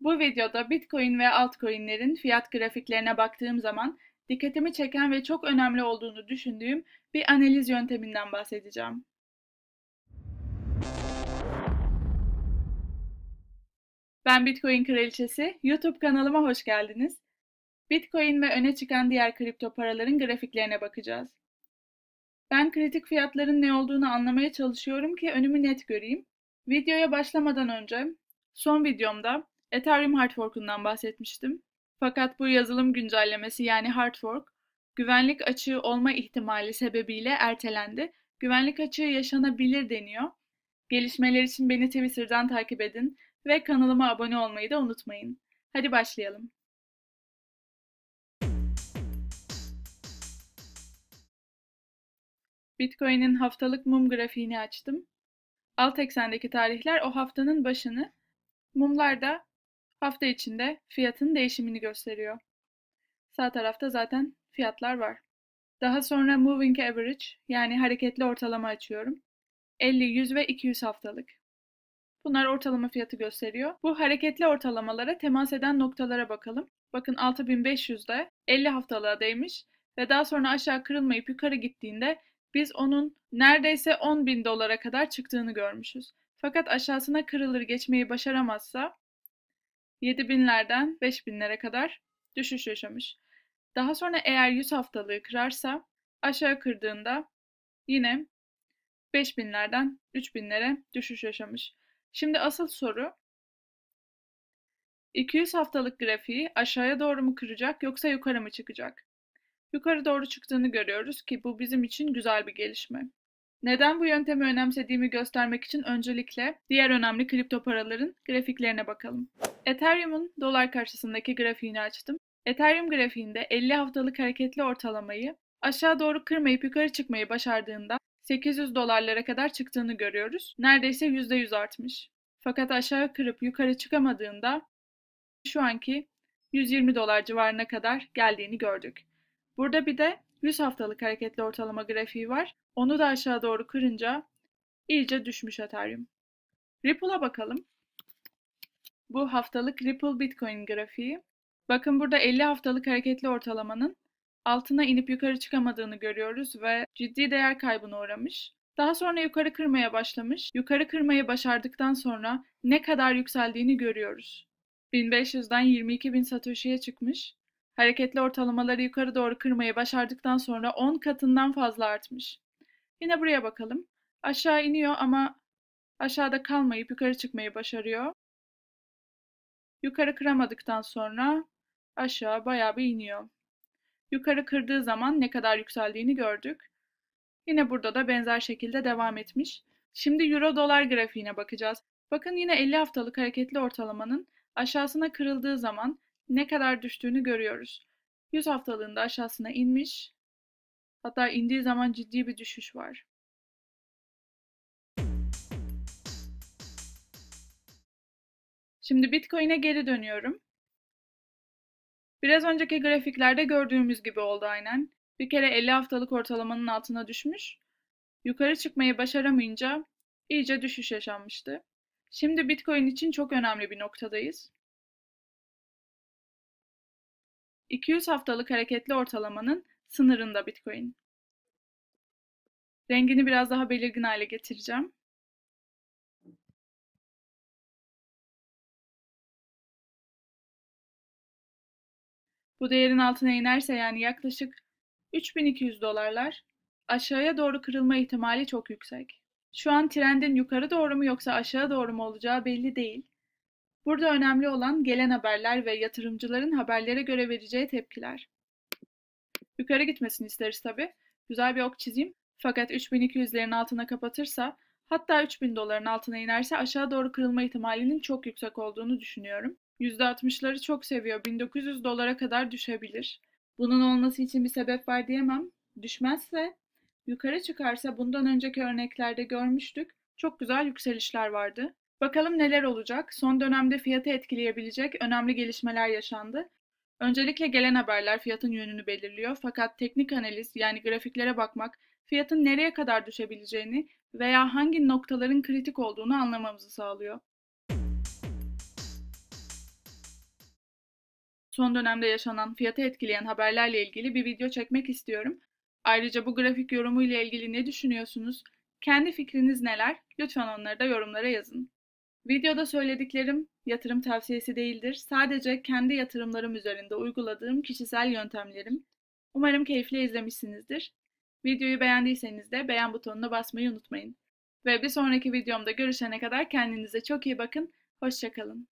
Bu videoda Bitcoin ve altcoin'lerin fiyat grafiklerine baktığım zaman dikkatimi çeken ve çok önemli olduğunu düşündüğüm bir analiz yönteminden bahsedeceğim. Ben Bitcoin Kraliçesi, YouTube kanalıma hoş geldiniz. Bitcoin ve öne çıkan diğer kripto paraların grafiklerine bakacağız. Ben kritik fiyatların ne olduğunu anlamaya çalışıyorum ki önümü net göreyim. Videoya başlamadan önce son videomda Ethereum hard fork'undan bahsetmiştim. Fakat bu yazılım güncellemesi yani hard fork güvenlik açığı olma ihtimali sebebiyle ertelendi. Güvenlik açığı yaşanabilir deniyor. Gelişmeler için beni Twitter'dan takip edin ve kanalıma abone olmayı da unutmayın. Hadi başlayalım. Bitcoin'in haftalık mum grafiğini açtım. Alt eksendeki tarihler o haftanın başını, mumlar da hafta içinde fiyatın değişimini gösteriyor. Sağ tarafta zaten fiyatlar var. Daha sonra Moving Average yani hareketli ortalama açıyorum. 50, 100 ve 200 haftalık. Bunlar ortalama fiyatı gösteriyor. Bu hareketli ortalamalara temas eden noktalara bakalım. Bakın 6500'de 50 haftalığa değmiş ve daha sonra aşağı kırılmayıp yukarı gittiğinde biz onun neredeyse 10 bin dolara kadar çıktığını görmüşüz. Fakat aşağısına kırılır geçmeyi başaramazsa 7 binlerden 5 binlere kadar düşüş yaşamış. Daha sonra eğer 100 haftalığı kırarsa aşağı kırdığında yine 5 binlerden 3 binlere düşüş yaşamış. Şimdi asıl soru 200 haftalık grafiği aşağıya doğru mu kıracak yoksa yukarı mı çıkacak? Yukarı doğru çıktığını görüyoruz ki bu bizim için güzel bir gelişme. Neden bu yöntemi önemsediğimi göstermek için öncelikle diğer önemli kripto paraların grafiklerine bakalım. Ethereum'un dolar karşısındaki grafiğini açtım. Ethereum grafiğinde 50 haftalık hareketli ortalamayı aşağı doğru kırmayıp yukarı çıkmayı başardığında 800 dolarlara kadar çıktığını görüyoruz. Neredeyse %100 artmış. Fakat aşağı kırıp yukarı çıkamadığında şu anki 120 dolar civarına kadar geldiğini gördük. Burada bir de 100 haftalık hareketli ortalama grafiği var. Onu da aşağı doğru kırınca iyice düşmüş Ethereum. Ripple'a bakalım. Bu haftalık Ripple Bitcoin grafiği. Bakın burada 50 haftalık hareketli ortalamanın altına inip yukarı çıkamadığını görüyoruz ve ciddi değer kaybına uğramış. Daha sonra yukarı kırmaya başlamış. Yukarı kırmayı başardıktan sonra ne kadar yükseldiğini görüyoruz. 1500'den 22.000 Satoshi'ye çıkmış. Hareketli ortalamaları yukarı doğru kırmayı başardıktan sonra 10 katından fazla artmış. Yine buraya bakalım. Aşağı iniyor ama aşağıda kalmayıp yukarı çıkmayı başarıyor. Yukarı kıramadıktan sonra aşağı bayağı bir iniyor. Yukarı kırdığı zaman ne kadar yükseldiğini gördük. Yine burada da benzer şekilde devam etmiş. Şimdi euro dolar grafiğine bakacağız. Bakın yine 50 haftalık hareketli ortalamanın aşağısına kırıldığı zaman ne kadar düştüğünü görüyoruz. 100 haftalığında aşağısına inmiş. Hatta indiği zaman ciddi bir düşüş var. Şimdi Bitcoin'e geri dönüyorum. Biraz önceki grafiklerde gördüğümüz gibi oldu aynen. Bir kere 50 haftalık ortalamanın altına düşmüş. Yukarı çıkmayı başaramayınca iyice düşüş yaşanmıştı. Şimdi Bitcoin için çok önemli bir noktadayız. 200 haftalık hareketli ortalamanın sınırında Bitcoin. Rengini biraz daha belirgin hale getireceğim. Bu değerin altına inerse yani yaklaşık 3200 dolarlar aşağıya doğru kırılma ihtimali çok yüksek. Şu an trendin yukarı doğru mu yoksa aşağı doğru mu olacağı belli değil. Burada önemli olan gelen haberler ve yatırımcıların haberlere göre vereceği tepkiler. Yukarı gitmesini isteriz tabi. Güzel bir ok çizeyim. Fakat 3200'lerin altına kapatırsa hatta 3000 doların altına inerse aşağı doğru kırılma ihtimalinin çok yüksek olduğunu düşünüyorum. %60'ları çok seviyor. 1900 dolara kadar düşebilir. Bunun olması için bir sebep var diyemem. Düşmezse, yukarı çıkarsa bundan önceki örneklerde görmüştük. Çok güzel yükselişler vardı. Bakalım neler olacak? Son dönemde fiyatı etkileyebilecek önemli gelişmeler yaşandı. Öncelikle gelen haberler fiyatın yönünü belirliyor fakat teknik analiz yani grafiklere bakmak fiyatın nereye kadar düşebileceğini veya hangi noktaların kritik olduğunu anlamamızı sağlıyor. son dönemde yaşanan fiyatı etkileyen haberlerle ilgili bir video çekmek istiyorum. Ayrıca bu grafik yorumu ile ilgili ne düşünüyorsunuz? Kendi fikriniz neler? Lütfen onları da yorumlara yazın. Videoda söylediklerim yatırım tavsiyesi değildir. Sadece kendi yatırımlarım üzerinde uyguladığım kişisel yöntemlerim. Umarım keyifle izlemişsinizdir. Videoyu beğendiyseniz de beğen butonuna basmayı unutmayın. Ve bir sonraki videomda görüşene kadar kendinize çok iyi bakın. Hoşçakalın.